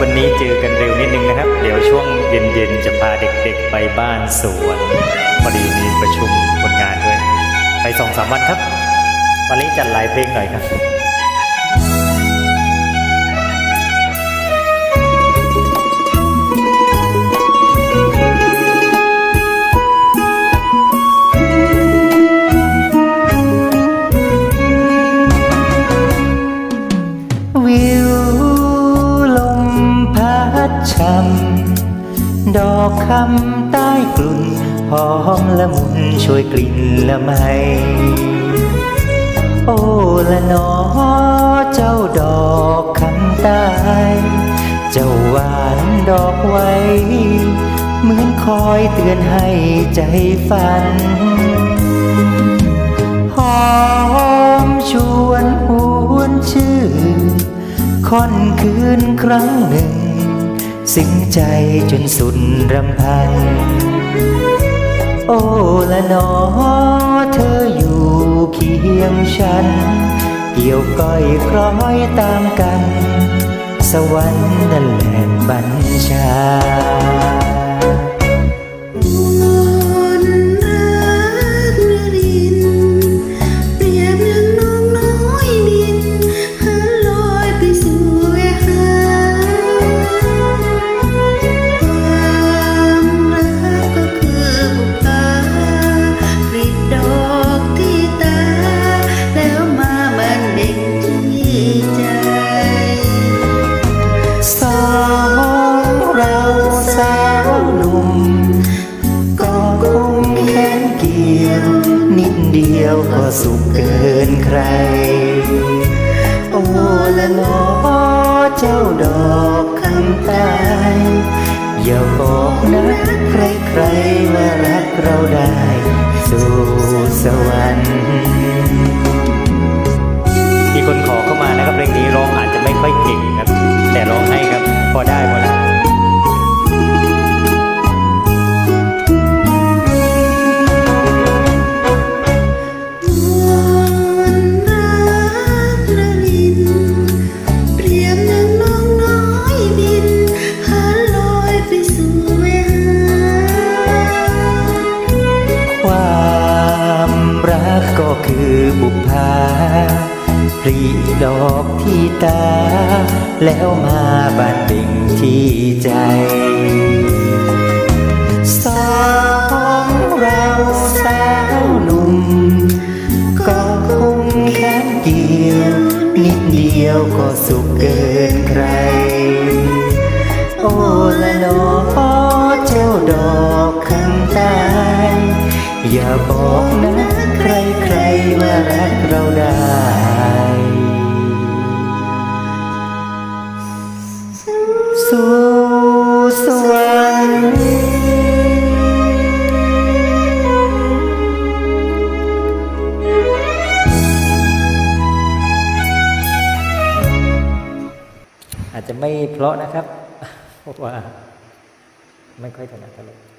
วันนี้เจอกันเร็วนิดนึงนะครับ เดี๋ยวช่วงเย็นๆจะพาเด็กๆไปบ้านสวนพอดีมีประชุมคนงานด้วย ไปสองสามวันครับ วันนี้จัดหลายเพลงหน่อยครับำ ดอกคำใต้กลุ่น หอมละมุนช่วยกลิ่นละไม โอ้ละนอเจ้าดอกคำใต้เจ้าหวานดอกไว้ เหมือนคอยเตือนให้ใจฝัน หอมชวนหวนชื่อค่อนคืนครั้งหนึ่ง สิ้นใจจนสุดรำพัน โอ้ละนอเธออยู่เคียงฉัน เกี่ยวก้อยคล้อยตามกัน สวรรค์นั่นแหละบัญชา เดียวก็สุขเกินใคร โอ้ละนอเจ้าดอกคำตายอย่าบอกนะใครๆว่ารักเราได้ สู่สวรรค์มีคนขอเข้ามานะครับเพลงนี้ร้องอาจจะไม่ค่อยเก่งครับ แต่ร้องให้ครับ พอได้หม ปลีดอกที่ตา แล้วมาบานเบ่งที่ใจ สองเราสาวหนุ่ม ก็คงแค่เกี่ยว นิดเดียวก็สุขเกินใคร โอ้ละนอเจ้าดอกคำตายอย่าบอกนะใครใครๆว่ารักเราได้ เพราะนะครับเพราะว่าไม่ค่อยถนัดเท่าไหร่